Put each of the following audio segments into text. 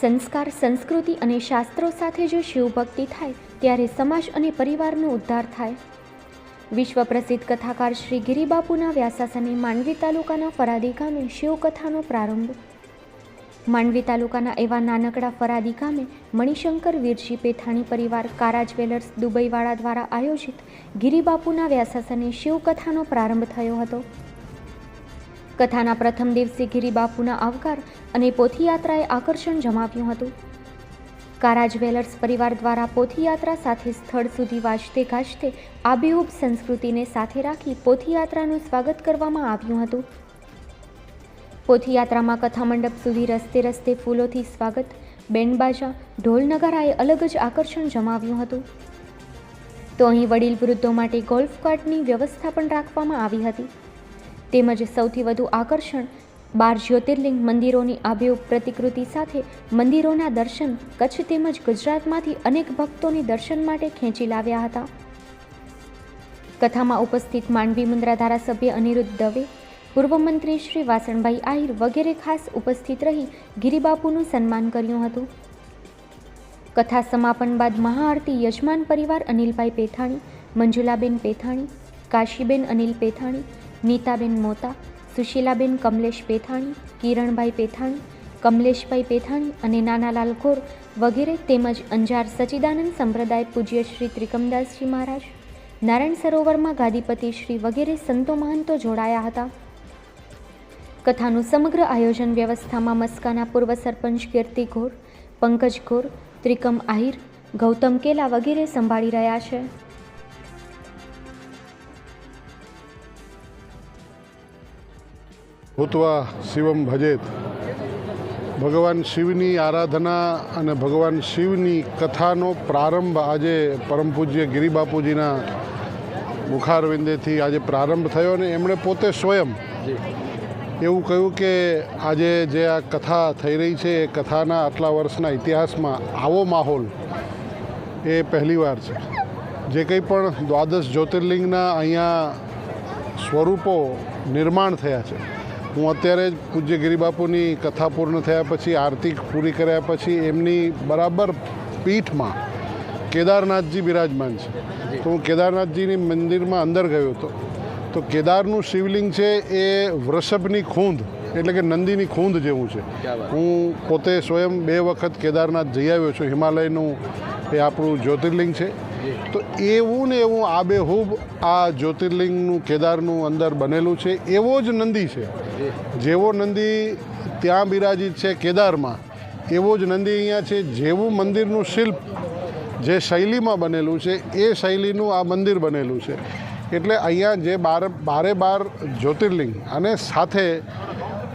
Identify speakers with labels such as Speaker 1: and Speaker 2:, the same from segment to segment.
Speaker 1: સંસ્કાર, સંસ્કૃતિ અને શાસ્ત્રો સાથે જો શિવભક્તિ થાય, ત્યારે સમાજ અને પરિવારનો ઉદ્ધાર થાય. વિશ્વ પ્રસિદ્ધ કથાકાર શ્રી ગિરિબાપુના વ્યાસાસને માંડવી તાલુકાના ફરાદી ગામે શિવકથાનો પ્રારંભ. માંડવી તાલુકાના એવા નાનકડા ફરાદી ગામે મણિશંકર વીરજી પેથાણી પરિવાર કારા જ્વેલર્સ દુબઈવાળા દ્વારા આયોજિત ગિરિબાપુના વ્યાસાસને શિવકથાનો પ્રારંભ થયો હતો. કથાના પ્રથમ દિવસે ગિરિબાપુના આવકાર અને પોથીયાત્રાએ આકર્ષણ જમાવ્યું હતું. કારા જ્વેલર્સ પરિવાર દ્વારા પોથીયાત્રા સાથે સ્થળ સુધી વાજતે ગાજતે આબેહૂબ સંસ્કૃતિને સાથે રાખી પોથીયાત્રાનું સ્વાગત કરવામાં આવ્યું હતું. પોથીયાત્રામાં કથામંડપ સુધી રસ્તે રસ્તે ફૂલોથી સ્વાગત બેન્ડબાજા ઢોલ નગારાએ અલગ જ આકર્ષણ જમાવ્યું હતું. તો અહીં વડીલ વૃદ્ધો માટે ગોલ્ફ કાર્ટની વ્યવસ્થા પણ રાખવામાં આવી હતી. તેમજ સૌથી વધુ આકર્ષણ બાર જ્યોતિર્લિંગ મંદિરોની આબેહૂબ પ્રતિકૃતિ સાથે મંદિરોના દર્શન, કચ્છ તેમજ ગુજરાતમાંથી અનેક ભક્તોને દર્શન માટે ખેંચી લાવ્યા હતા. કથામાં ઉપસ્થિત માંડવી મુન્દ્રા ધારાસભ્ય અનિરુદ્ધ દવે, પૂર્વ મંત્રી શ્રી વાસણભાઈ આહિર વગેરે ખાસ ઉપસ્થિત રહી ગિરિબાપુનું સન્માન કર્યું હતું. કથા સમાપન બાદ મહાઆરતી યજમાન પરિવાર અનિલભાઈ પેથાણી, મંજુલાબેન પેથાણી, કાશીબેન અનિલ પેથાણી નીતાબેન મોતા, સુશીલાબેન કમલેશ પેથાણી, કિરણભાઈ પેથાણી, કમલેશભાઈ પેથાણી અને નાનાલાલ ગોર વગેરે તેમજ અંજાર સચિદાનંદ સંપ્રદાય પૂજ્ય શ્રી ત્રિકમદાસજી મહારાજ, નારાયણ સરોવરમાં ગાદીપતિ શ્રી વગેરે સંતો મહંતો જોડાયા હતા. કથાનું સમગ્ર આયોજન વ્યવસ્થામાં મસ્કાના પૂર્વ સરપંચ કીર્તિ ઘોર, પંકજ ઘોર, ત્રિકમ આહિર, ગૌતમ કેલા વગેરે સંભાળી રહ્યા છે.
Speaker 2: ભૂતવા શિવમ ભજેત. ભગવાન શિવની આરાધના અને ભગવાન શિવની કથાનો પ્રારંભ આજે પરમ પૂજ્ય ગિરિબાપુજીના મુખારવિંદેથી આજે પ્રારંભ થયો અને એમણે પોતે સ્વયં એવું કહ્યું કે આજે જે આ કથા થઈ રહી છે એ કથાના આટલા વર્ષના ઇતિહાસમાં આવો માહોલ એ પહેલીવાર છે. જે કંઈ પણ દ્વાદશ જ્યોતિર્લિંગના અહીંયા સ્વરૂપો નિર્માણ થયા છે હું અત્યારે જ પૂજ્ય ગિરિબાપુની કથા પૂર્ણ થયા પછી આરતી પૂરી કર્યા પછી એમની બરાબર પીઠમાં કેદારનાથજી બિરાજમાન છે. તો હું કેદારનાથજીની મંદિરમાં અંદર ગયો હતો. તો કેદારનું શિવલિંગ છે એ વૃષભની ખૂંદ એટલે કે નંદીની ખૂંદ જેવું છે. હું પોતે સ્વયં બે વખત કેદારનાથ જઈ આવ્યો છું. હિમાલયનું એ આપણું જ્યોતિર્લિંગ છે. તો એવું ને એવું આબેહૂબ આ જ્યોતિર્લિંગનું કેદારનું અંદર બનેલું છે, એવો જ નંદી છે. જેવો નંદી ત્યાં બિરાજિત છે કેદારમાં, એવો જ નંદી અહીંયા છે. જેવું મંદિરનું શિલ્પ જે શૈલીમાં બનેલું છે, એ શૈલીનું આ મંદિર બનેલું છે. એટલે અહીંયા જે બાર, બારે બાર જ્યોતિર્લિંગ અને સાથે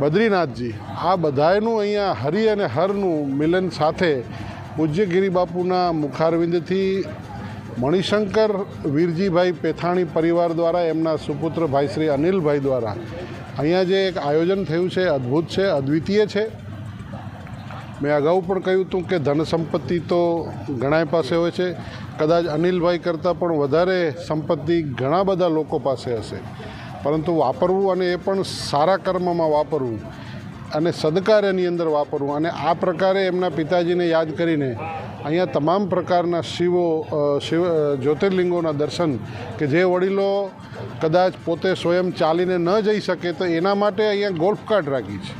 Speaker 2: બદ્રીનાથજી, આ બધાયનું અહીંયા હરિ અને હરનું મિલન સાથે પૂજ્ય ગિરિબાપુના મુખારવિંદથી મણિશંકર વીરજીભાઈ પેથાણી પરિવાર દ્વારા એમના સુપુત્ર ભાઈ શ્રી અનિલભાઈ દ્વારા અહીંયા જે એક આયોજન થયું છે, અદ્ભુત છે, અદ્વિતીય છે. મેં અગાઉ પણ કહ્યું હતું કે ધન સંપત્તિ તો ઘણાય પાસે હોય છે. કદાચ અનિલભાઈ કરતાં પણ વધારે સંપત્તિ ઘણા બધા લોકો પાસે હશે. પરંતુ વાપરવું અને એ પણ સારા કર્મમાં વાપરવું અને સદકાર્યની અંદર વાપરવું. અને આ પ્રકારે એમના પિતાજીને યાદ કરીને અહીંયા તમામ પ્રકારના શિવો શિવ જ્યોતિર્લિંગોના દર્શન કે જે વડીલો કદાચ પોતે સ્વયં ચાલીને ન જઈ શકે તો એના માટે અહીંયા ગોલ્ફ કાર્ટ રાખી છે.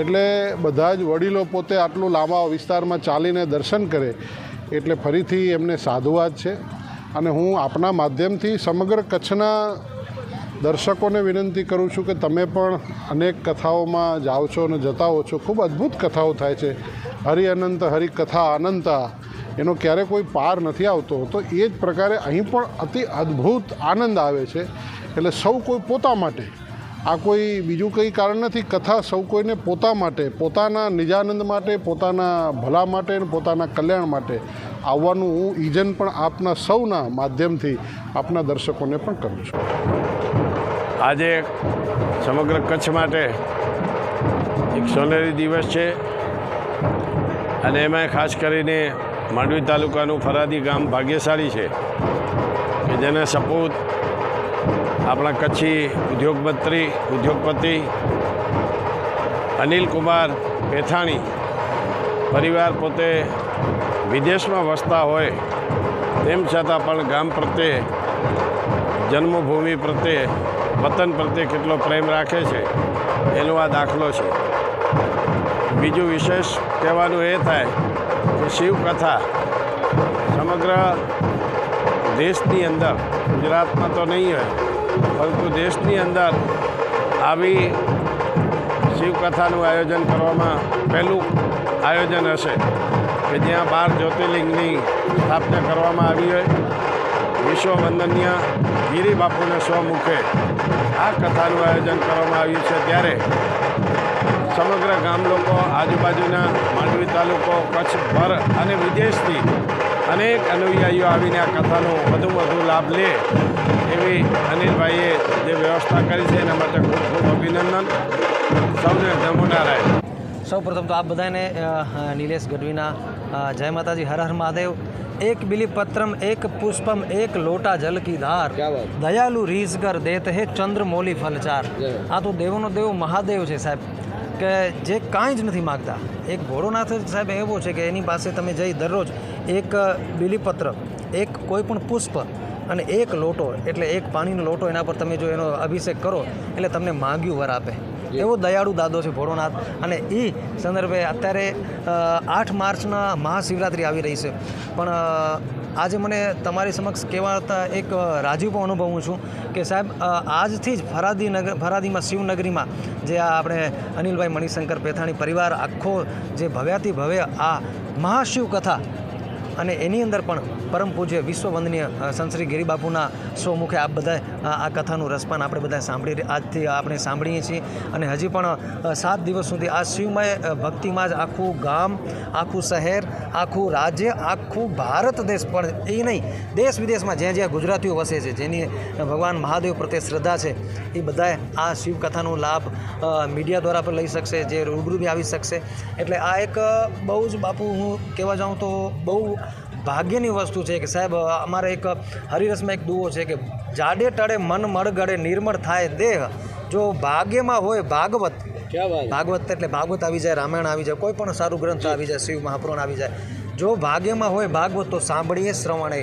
Speaker 2: એટલે બધા જ વડીલો પોતે આટલું લાંબા વિસ્તારમાં ચાલીને દર્શન કરે એટલે ફરીથી એમને સાધુવાદ છે. અને હું આપના માધ્યમથી સમગ્ર કચ્છના દર્શકોને વિનંતી કરું છું કે તમે પણ અનેક કથાઓમાં જાઓ છો અને જતા હો છો. ખૂબ અદ્ભુત કથાઓ થાય છે. હરિ અનંત, હરિ કથા અનંતા. એનો ક્યારે કોઈ પાર નથી આવતો. તો એ જ પ્રકારે અહીં પણ અતિ અદ્ભુત આનંદ આવે છે. એટલે સૌ કોઈ પોતા માટે. આ કોઈ બીજું કંઈ કારણ નથી. કથા સૌ કોઈને પોતા માટે, પોતાના નિજાનંદ માટે, પોતાના ભલા માટે અને પોતાના કલ્યાણ માટે. આવવાનું હું ઈજન પણ આપના સૌના માધ્યમથી આપના દર્શકોને પણ કરું છું.
Speaker 3: આજે સમગ્ર કચ્છ માટે એક સોનેરી દિવસ છે અને એમાં ખાસ કરીને માંડવી તાલુકાનું ફરાદી ગામ ભાગ્યશાળી છે કે જેને સપૂત આપણા કચ્છી ઉદ્યોગમંત્રી, ઉદ્યોગપતિ અનિલ કુમાર પેથાણી પરિવાર પોતે વિદેશમાં વસતા હોય તેમ છતાં પણ ગામ પ્રત્યે, જન્મભૂમિ પ્રત્યે વતન પ્રત્યે કેટલો પ્રેમ રાખે છે, એનો આ દાખલો છે. બીજું વિશેષ કહેવાનું એ થાય કે શિવકથા સમગ્ર દેશની અંદર, ગુજરાતમાં તો નહીં હોય, પરંતુ દેશની અંદર આવી શિવકથાનું આયોજન કરવામાં પહેલું આયોજન હશે કે જ્યાં બાર જ્યોતિર્લિંગની સ્થાપના કરવામાં આવી હોય. વિશ્વ વંદનીય બાપુને સ્વમુખે આ કથાનું આયોજન કરવામાં આવ્યું છે. ત્યારે સમગ્ર ગામ લોકો, આજુબાજુના માંડવી તાલુકો કચ્છ ભર અને વિદેશથી અનેક અનુયાયીઓ આવીને આ કથાનો વધુ વધુ લાભ લે એવી અનિલભાઈએ જે વ્યવસ્થા કરી છે, એના માટે ખૂબ ખૂબ અભિનંદન. સૌને નમો નારાયણ
Speaker 4: સૌ પ્રથમ તો આપ બધાને નિલેશ ગઢવીના જય માતાજી, હર હર મહાદેવ. એક બિલીપત્રમ એક પુષ્પમ એક લોટા જલ કી ધાર દયાલુ રીઝ કર દેત હે ચંદ્ર મોલી ફલચાર આ તો દેવોનો દેવ મહાદેવ છે સાહેબ કે જે કાંઈ જ નથી માગતા એક ભોળોનાથ સાહેબ એવો છે કે એની પાસે તમે જઈ દરરોજ એક બિલીપત્ર એક કોઈ પણ પુષ્પ અને એક લોટો એટલે એક પાણીનો લોટો એના પર તમે જો એનો અભિષેક કરો એટલે તમને માગ્યું વર આપે. એવો દયાળુ દાદો છે ભોળોનાથ. અને એ સંદર્ભે અત્યારે આઠ માર્ચના મહાશિવરાત્રિ આવી રહી છે. પણ આજે મને તમારી સમક્ષ કહેવાતા એક રાજીવ પણ અનુભવું છું કે સાહેબ આજથી જ ફરાદી નગર, ફરાદીમાં, શિવનગરીમાં જે આ આપણે અનિલભાઈ મણિશંકર પેથાણી પરિવાર આખો જે ભવ્યાથી ભવ્ય આ મહાશિવ કથા અને એની અંદર પણ પરમ પૂજ્ય વિશ્વ વંદનીય અ, ગિરિબાપુના સ્વમુખે આ બધા આ કથાનું રસપાન આપણે બધા સાંભળી આજથી આપણે સાંભળીએ છીએ. અને હજી પણ સાત દિવસ સુધી આ શિવમય ભક્તિમાં જ આખું ગામ આખું શહેર આખું રાજ્ય આખું ભારત દેશ પણ એ નહીં દેશ વિદેશમાં જ્યાં જ્યાં ગુજરાતીઓ વસે છે જેની ભગવાન મહાદેવ પ્રત્યે શ્રદ્ધા છે એ બધાએ આ શિવકથાનો લાભ મીડિયા દ્વારા પણ લઈ શકશે જે રૂબરૂ બી આવી શકશે. એટલે આ એક બહુ જ બાપુ હું કહેવા જાઉં તો બહુ ભાગ્યની વસ્તુ છે કે સાહેબ અમારે એક હરિરસમાં એક દુવો છે કે જાડે ટળે મન મળગડે નિર્મળ થાય દેહ. જો ભાગ્યમાં હોય ભાગવત. ભાગવત એટલે ભાગવત આવી જાય રામાયણ આવી જાય કોઈ પણ સારું ગ્રંથ આવી જાય શિવ મહાપુરાણ આવી જાય. જો ભાગ્યમાં હોય ભાગવત, તો સાંભળીએ શ્રવણે.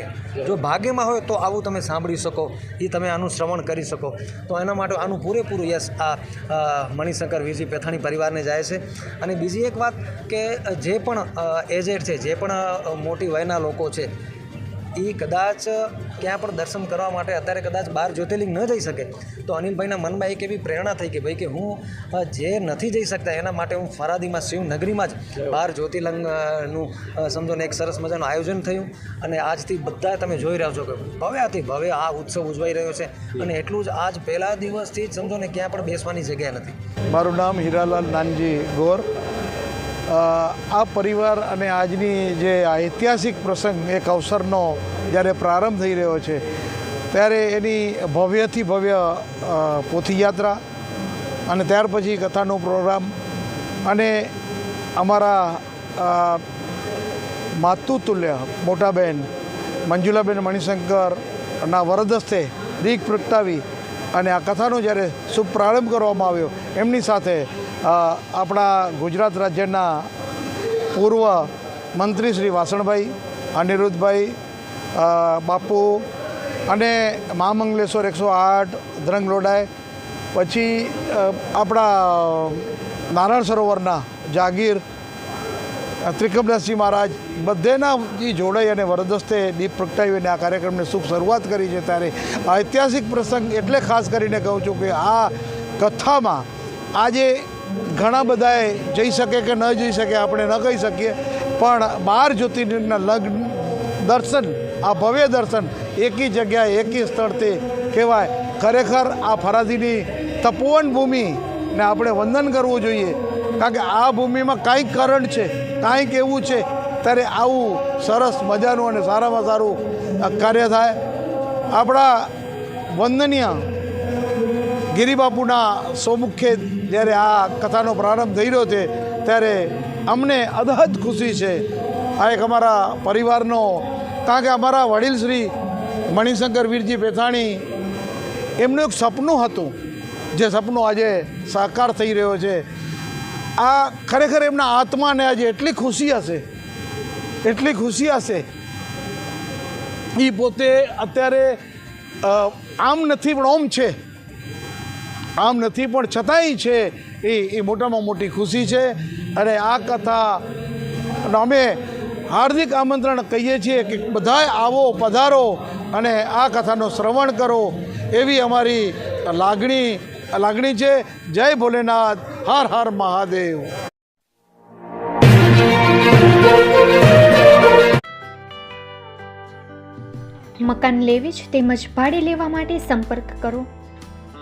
Speaker 4: જો ભાગ્યમાં હોય તો આવું તમે સાંભળી શકો. એ તમે આનું શ્રવણ કરી શકો. તો એના માટે આનું પૂરેપૂરું યશ આ મણિશંકર વીરજી પેથાણી પરિવારને જાય છે. અને બીજી એક વાત કે જે પણ એજેડ છે, જે પણ મોટી વયના લોકો છે એ કદાચ ક્યાં પણ દર્શન કરવા માટે અત્યારે કદાચ બાર જ્યોતિર્લિંગ ન જઈ શકે, તો અનિલભાઈના મનમાં એક એવી પ્રેરણા થઈ કે ભાઈ કે હું જે નથી જઈ શકતા એના માટે હું ફરાદીમાં, શિવનગરીમાં જ બાર જ્યોતિર્લિંગનું સમજો ને એક સરસ મજાનું આયોજન થયું. અને આજથી બધા તમે જોઈ રહ્યા છો કે ભવ્યાથી ભવ્ય આ ઉત્સવ ઉજવાઈ રહ્યો છે. અને એટલું જ આજ પહેલા દિવસથી જ સમજો ને ક્યાં પણ બેસવાની જગ્યા નથી.
Speaker 5: મારું નામ હીરાલાલ નાનજી ગોર. આ પરિવાર અને આજની જે ઐતિહાસિક પ્રસંગ એક અવસરનો જ્યારે પ્રારંભ થઈ રહ્યો છે, ત્યારે એની ભવ્યથી ભવ્ય પોથીયાત્રા અને ત્યાર પછી કથાનો પ્રોગ્રામ અને અમારા માતુતુલ્ય મોટાબેન મંજુલાબેન મણિશંકરના વરદસ્તે દીક પ્રગટાવી અને આ કથાનો જ્યારે શુભ પ્રારંભ કરવામાં આવ્યો, એમની સાથે આપણા ગુજરાત રાજ્યના પૂર્વ મંત્રી શ્રી વાસણભાઈ, અનિરુદ્ધભાઈ બાપુ અને મહામંગલેશ્વર એકસો આઠ, ધ્રંગ લોડાય, પછી આપણા નારાયણ સરોવરના જાગીર, ત્રિકમદાસજી મહારાજ, બધેના જોડાઈ અને વરદસ્તે દીપ પ્રગટાવીને આ કાર્યક્રમને શુભ શરૂઆત કરી છે ત્યારે ઐતિહાસિક પ્રસંગ એટલે ખાસ કરીને કહું છું કે આ કથામાં આજે ઘણા બધાએ જઈ શકે કે ન જઈ શકે આપણે ન કહી શકીએ. પણ બાર જ્યોતિર્લિંગના લગ્ન, દર્શન, આ ભવ્ય દર્શન એકી જગ્યાએ, એકી સ્થળથી કહેવાય. ખરેખર આ ફરાદીની તપોવન ભૂમિને આપણે વંદન કરવું જોઈએ. કારણ કે આ ભૂમિમાં કાંઈક કરંટ છે, કાંઈક એવું છે. ત્યારે આવું સરસ મજાનું અને સારામાં સારું કાર્ય થાય. આપણા વંદનીય ગિરિબાપુના સ્વમુખે જ્યારે આ કથાનો પ્રારંભ થઈ રહ્યો છે, ત્યારે અમને અદહદ ખુશી છે. આ એક અમારા પરિવારનો, કારણ કે અમારા વડીલ શ્રી મણિશંકર વીરજી પેથાણી, એમનું એક સપનું હતું, જે સપનું આજે સાકાર થઈ રહ્યો છે. આ ખરેખર એમના આત્માને આજે એટલી ખુશી હશે, એટલી ખુશી હશે. એ પોતે અત્યારે આમ નથી પણ ઓમ છે. આમ નથી, પણ છતાંય છે એ એ મોટામાં મોટી ખુશી છે. અને આ કથા અમે હાર્દિક આમંત્રણ કહીએ છીએ કે બધાય આવો, પધારો અને આ કથાનો શ્રવણ કરો. એવી અમારી લાગણી લાગણી છે. જય ભોલેનાથ. હર હર મહાદેવ.
Speaker 1: મકાન લેવી જ તેમજ ભાડે લેવા માટે સંપર્ક કરો.